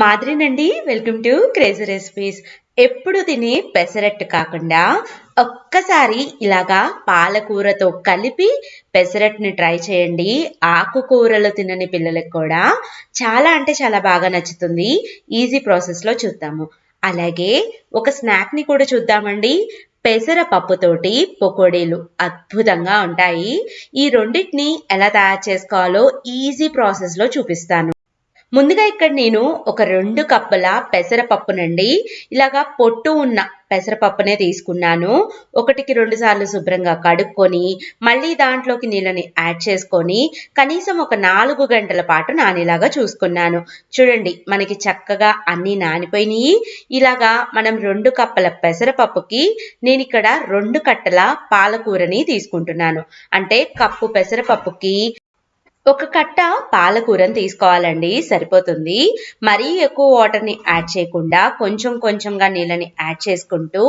మాదిరినండి welcome to crazy recipes. ఎప్పుడు తినే పెసరట్టు కాకుండా ఒక్కసారి ఇలాగా పాలకూరతో కలిపి పెసరట్టుని ట్రై చేయండి. ఆకుకూరలు తినని పిల్లలకు కూడా చాలా అంటే చాలా బాగా నచ్చుతుంది. ఈజీ ప్రాసెస్లో చూద్దాము. అలాగే ఒక స్నాక్ని కూడా చూద్దామండి. పెసర పప్పుతోటి పకోడీలు అద్భుతంగా ఉంటాయి. ఈ రెండింటిని ఎలా తయారు చేసుకోవాలో ఈజీ ప్రాసెస్లో చూపిస్తాను. ముందుగా ఇక్కడ నేను ఒక రెండు కప్పుల పెసరపప్పునండి ఇలాగా పొట్టు ఉన్న పెసరపప్పునే తీసుకున్నాను. ఒకటికి రెండు సార్లు శుభ్రంగా కడుక్కొని మళ్ళీ దాంట్లోకి నీళ్ళని యాడ్ చేసుకొని కనీసం ఒక నాలుగు గంటల పాటు నానేలాగా చూసుకున్నాను. చూడండి మనకి చక్కగా అన్నీ నానిపోయినాయి. ఇలాగా మనం రెండు కప్పల పెసరపప్పుకి నేను ఇక్కడ రెండు కట్టల పాలకూరని తీసుకుంటున్నాను. అంటే కప్పు పెసరపప్పుకి ఒక కట్ట పాలకూరని తీసుకోవాలండి సరిపోతుంది. మరీ ఎక్కువ వాటర్ని యాడ్ చేయకుండా కొంచెం కొంచెంగా నీళ్ళని యాడ్ చేసుకుంటూ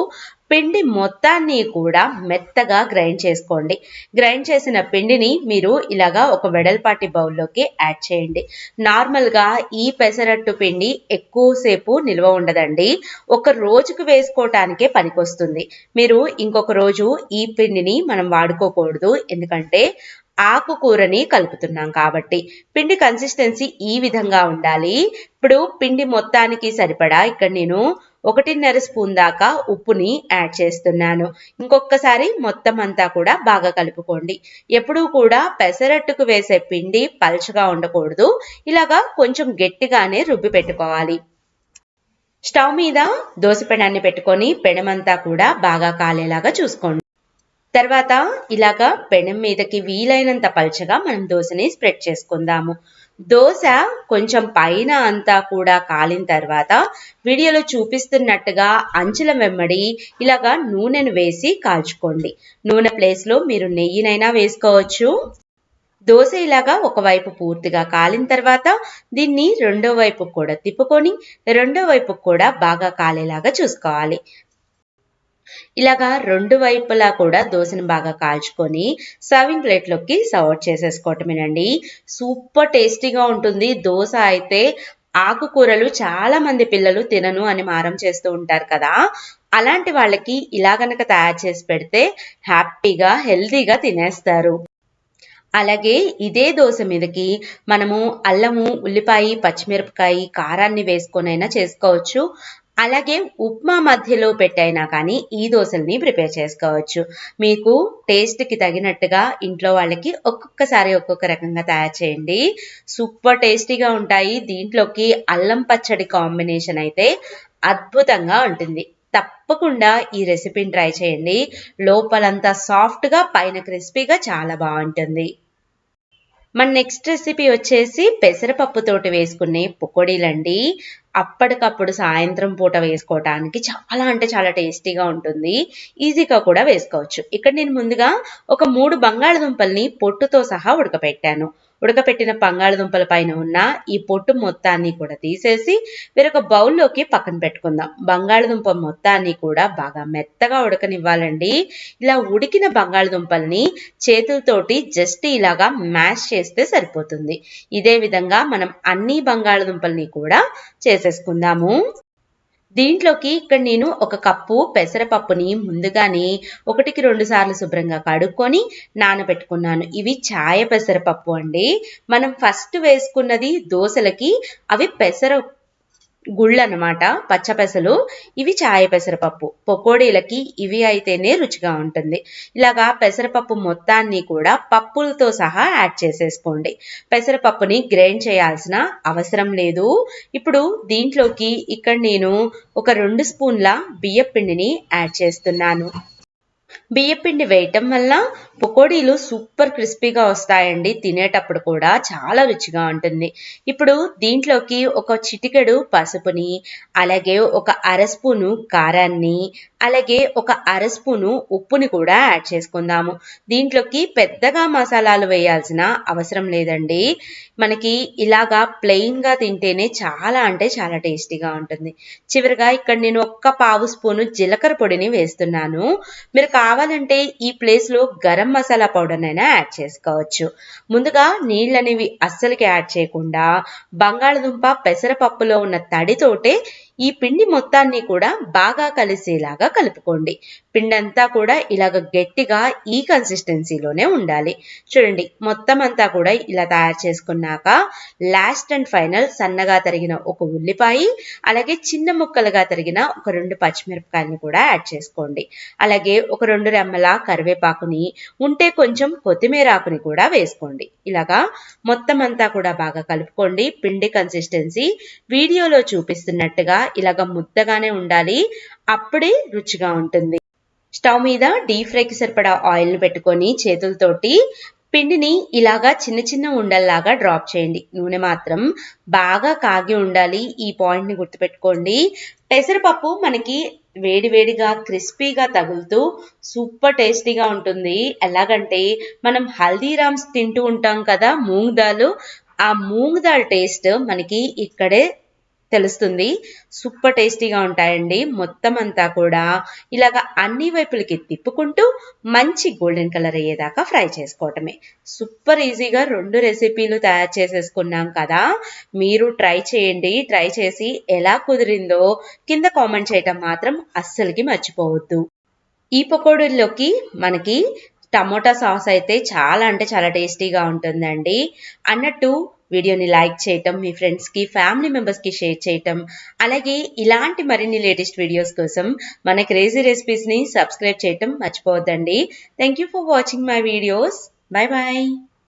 పిండి మొత్తాన్ని కూడా మెత్తగా గ్రైండ్ చేసుకోండి. గ్రైండ్ చేసిన పిండిని మీరు ఇలాగా ఒక వెడల్పాటి బౌల్లోకి యాడ్ చేయండి. నార్మల్గా ఈ పెసరట్టు పిండి ఎక్కువసేపు నిల్వ ఉండదండి. ఒక రోజుకు వేసుకోవటానికే పనికొస్తుంది. మీరు ఇంకొక రోజు ఈ పిండిని మనం వాడుకోకూడదు. ఎందుకంటే ఆకుకూరని కలుపుతున్నాం కాబట్టి పిండి కన్సిస్టెన్సీ ఈ విధంగా ఉండాలి. ఇప్పుడు పిండి మొత్తానికి సరిపడా ఇక్కడ నేను ఒకటిన్నర స్పూన్ దాకా ఉప్పుని యాడ్ చేస్తున్నాను. ఇంకొకసారి మొత్తం అంతా కూడా బాగా కలుపుకోండి. ఎప్పుడూ కూడా పెసరట్టుకు వేసే పిండి పలుచగా ఉండకూడదు. ఇలాగా కొంచెం గట్టిగానే రుబ్బి పెట్టుకోవాలి. స్టవ్ మీద దోశ పెనాన్ని పెట్టుకొని పెనమంతా కూడా బాగా కాలేలాగా చూసుకోండి. తర్వాత ఇలాగా పెనం మీదకి వీలైనంత పల్చగా మనం దోశని స్ప్రెడ్ చేసుకుందాము. దోశ కొంచెం పైన అంతా కూడా కాలిన తర్వాత వీడియోలో చూపిస్తున్నట్టుగా అంచుల వెమ్మడి ఇలాగా నూనెను వేసి కాల్చుకోండి. నూనె ప్లేస్లో మీరు నెయ్యినైనా వేసుకోవచ్చు. దోశ ఇలాగా ఒకవైపు పూర్తిగా కాలిన తర్వాత దీన్ని రెండో వైపు కూడా తిప్పుకొని రెండో వైపు కూడా బాగా కాలేలాగా చూసుకోవాలి. ఇలాగా రెండు వైపులా కూడా దోశను బాగా కాల్చుకొని సర్వింగ్ ప్లేట్లోకి సర్వ్ చేసేసుకోవటమేనండి. సూపర్ టేస్టీగా ఉంటుంది. దోశ అయితే ఆకుకూరలు చాలా మంది పిల్లలు తినను అని మారం చేస్తూ ఉంటారు కదా. అలాంటి వాళ్ళకి ఇలా గనక తయారు చేసి పెడితే హ్యాపీగా హెల్తీగా తినేస్తారు. అలాగే ఇదే దోశ మీదకి మనము అల్లము ఉల్లిపాయ పచ్చిమిరపకాయ కారాన్ని వేసుకొనైనా చేసుకోవచ్చు. అలాగే ఉప్మా మధ్యలో పెట్టైనా కానీ ఈ దోశల్ని ప్రిపేర్ చేసుకోవచ్చు. మీకు టేస్ట్కి తగినట్టుగా ఇంట్లో వాళ్ళకి ఒక్కొక్కసారి ఒక్కొక్క రకంగా తయారు చేయండి. సూపర్ టేస్టీగా ఉంటాయి. దీంట్లోకి అల్లం పచ్చడి కాంబినేషన్ అయితే అద్భుతంగా ఉంటుంది. తప్పకుండా ఈ రెసిపీని ట్రై చేయండి. లోపలంతా సాఫ్ట్గా పైన క్రిస్పీగా చాలా బాగుంటుంది. మన నెక్స్ట్ రెసిపీ వచ్చేసి పెసరపప్పుతోటి వేసుకునే పొకోడీలండి. అప్పటికప్పుడు సాయంత్రం పూట వేసుకోవటానికి చాలా అంటే చాలా టేస్టీగా ఉంటుంది. ఈజీగా కూడా వేసుకోవచ్చు. ఇక్కడ నేను ముందుగా ఒక మూడు బంగాళదుంపల్ని పొట్టుతో సహా ఉడకపెట్టాను. ఉడకపెట్టిన బంగాళదుంపల పైన ఉన్న ఈ పొట్టు మొత్తాన్ని కూడా తీసేసి వేరొక బౌల్లోకి పక్కన పెట్టుకుందాం. బంగాళదుంప మొత్తాన్ని కూడా బాగా మెత్తగా ఉడకనివ్వాలండి. ఇలా ఉడికిన బంగాళదుంపల్ని చేతులతోటి జస్ట్ ఇలాగా మ్యాష్ చేస్తే సరిపోతుంది. ఇదే విధంగా మనం అన్ని బంగాళదుంపల్ని కూడా చేసేసుకుందాము. దీంట్లోకి ఇక్కడ నేను ఒక కప్పు పెసరపప్పుని ముందుగానే ఒకటికి రెండు సార్లు శుభ్రంగా కడుక్కొని నానబెట్టుకున్నాను. ఇవి ఛాయ పెసరపప్పు అండి. మనం ఫస్ట్ వేసుకున్నది దోశలకి అవి పెసర గుళ్ళు అనమాట పచ్చపెసలు ఇవి చాయ పెసరపప్పు. పకోడీలకి ఇవి అయితేనే రుచిగా ఉంటుంది. ఇలాగా పెసరపప్పు మొత్తాన్ని కూడా పప్పులతో సహా యాడ్ చేసేసుకోండి. పెసరపప్పుని గ్రైండ్ చేయాల్సిన అవసరం లేదు. ఇప్పుడు దీంట్లోకి ఇక్కడ నేను ఒక రెండు స్పూన్ల బియ్యపిండిని యాడ్ చేస్తున్నాను. బియ్యపిండి వేయటం వల్ల పకోడీలు సూపర్ క్రిస్పీగా వస్తాయండి. తినేటప్పుడు కూడా చాలా రుచిగా ఉంటుంది. ఇప్పుడు దీంట్లోకి ఒక చిటికెడు పసుపుని అలాగే ఒక అర స్పూను కారాన్ని అలాగే ఒక అర స్పూను ఉప్పుని కూడా యాడ్ చేసుకుందాము. దీంట్లోకి పెద్దగా మసాలాలు వేయాల్సిన అవసరం లేదండి. మనకి ఇలాగా ప్లెయిన్గా తింటేనే చాలా అంటే చాలా టేస్టీగా ఉంటుంది. చివరిగా ఇక్కడ నేను ఒక్క పావు స్పూను జీలకర్ర పొడిని వేస్తున్నాను. మీరు కావాలి కావాలంటే ఈ ప్లేస్లో గరం మసాలా పౌడర్నైనా యాడ్ చేసుకోవచ్చు. ముందుగా నీళ్ళనేవి అస్సలకి యాడ్ చేయకుండా బంగాళదుంప పెసరపప్పులో ఉన్న తడితోటే ఈ పిండి మొత్తాన్ని కూడా బాగా కలిసేలాగా కలుపుకోండి. పిండి అంతా కూడా ఇలాగ గట్టిగా ఈ కన్సిస్టెన్సీలోనే ఉండాలి. చూడండి మొత్తం అంతా కూడా ఇలా తయారు చేసుకున్నాక లాస్ట్ అండ్ ఫైనల్ సన్నగా తరిగిన ఒక ఉల్లిపాయ అలాగే చిన్న ముక్కలుగా తరిగిన ఒక రెండు పచ్చిమిరపకాయలను కూడా యాడ్ చేసుకోండి. అలాగే ఒక రెండు రెమ్మల కరివేపాకుని ఉంటే కొంచెం కొత్తిమీర ఆకుని కూడా వేసుకోండి. ఇలాగా మొత్తం అంతా కూడా బాగా కలుపుకోండి. పిండి కన్సిస్టెన్సీ వీడియోలో చూపిస్తున్నట్టుగా ఇలాగ ముద్దగానే ఉండాలి. అప్పుడే రుచిగా ఉంటుంది. స్టవ్ మీద డీప్ ఫ్రైకి సరిపడా ఆయిల్ని పెట్టుకొని చేతులతోటి పిండిని ఇలాగా చిన్న చిన్న ఉండల్లాగా డ్రాప్ చేయండి. నూనె మాత్రం బాగా కాగి ఉండాలి. ఈ పాయింట్ని గుర్తుపెట్టుకోండి. పెసరపప్పు మనకి వేడివేడిగా క్రిస్పీగా తగులుతూ సూపర్ టేస్టీగా ఉంటుంది. ఎలాగంటే మనం హల్దీరామ్స్ తింటూ ఉంటాం కదా మూంగ్ దాల్. ఆ మూంగ్ దాల్ టేస్ట్ మనకి ఇక్కడే తెలుస్తుంది. సూపర్ టేస్టీగా ఉంటాయండి. మొత్తం అంతా కూడా ఇలాగ అన్ని వైపులకి తిప్పుకుంటూ మంచి గోల్డెన్ కలర్ అయ్యేదాకా ఫ్రై చేసుకోవటమే. సూపర్ ఈజీగా రెండు రెసిపీలు తయారు చేసేసుకున్నాం కదా. మీరు ట్రై చేయండి. ట్రై చేసి ఎలా కుదిరిందో కింద కామెంట్ చేయటం మాత్రం అస్సలకి మర్చిపోవద్దు. ఈ పకోడీల్లోకి మనకి టమోటా సాస్ అయితే చాలా అంటే చాలా టేస్టీగా ఉంటుందండి. అన్నట్టు వీడియోని లైక్ చేయటం మీ ఫ్రెండ్స్కి ఫ్యామిలీ మెంబర్స్కి షేర్ చేయటం అలాగే ఇలాంటి మరిన్ని లేటెస్ట్ వీడియోస్ కోసం మన క్రేజీ రెసిపీస్ని సబ్స్క్రైబ్ చేయటం మర్చిపోవద్దండి. Thank you for watching my videos. Bye bye